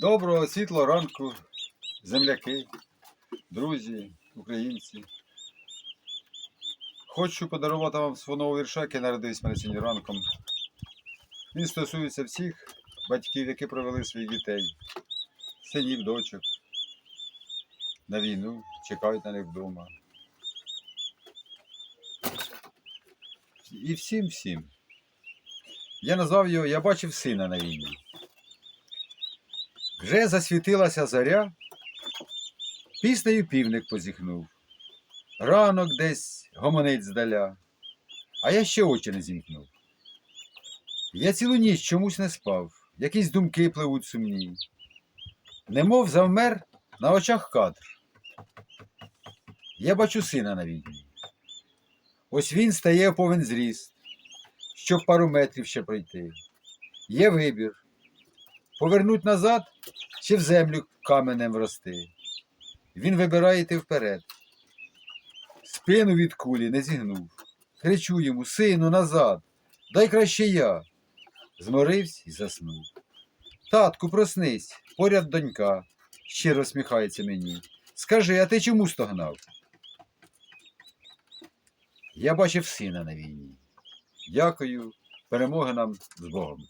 Доброго світлого ранку, земляки, друзі, українці. Хочу подарувати вам свого вірша, який народився мене сьогодні ранком. Він стосується всіх батьків, які провели своїх дітей, синів, дочок на війну, чекають на них вдома. І всім всім. Я назвав його Я бачив сина на війні. Вже засвітилася заря, піснею півник позіхнув. Ранок десь гомонить здаля, а я ще очі не зімкнув. Я цілу ніч чомусь не спав, якісь думки пливуть сумні. Немов завмер на очах кадр. Я бачу сина на війні. Ось він стає повен зріст, щоб пару метрів ще пройти. Є вибір повернуть назад чи в землю каменем врости. Він вибирає йти вперед. Спину від кулі не зігнув. Кричу йому, сину, назад, дай краще я. Зморився і заснув. Татку, проснись, поряд донька, щиро сміхається мені. Скажи, а ти чому стогнав? Я бачив сина на війні. Дякую, перемоги нам з Богом.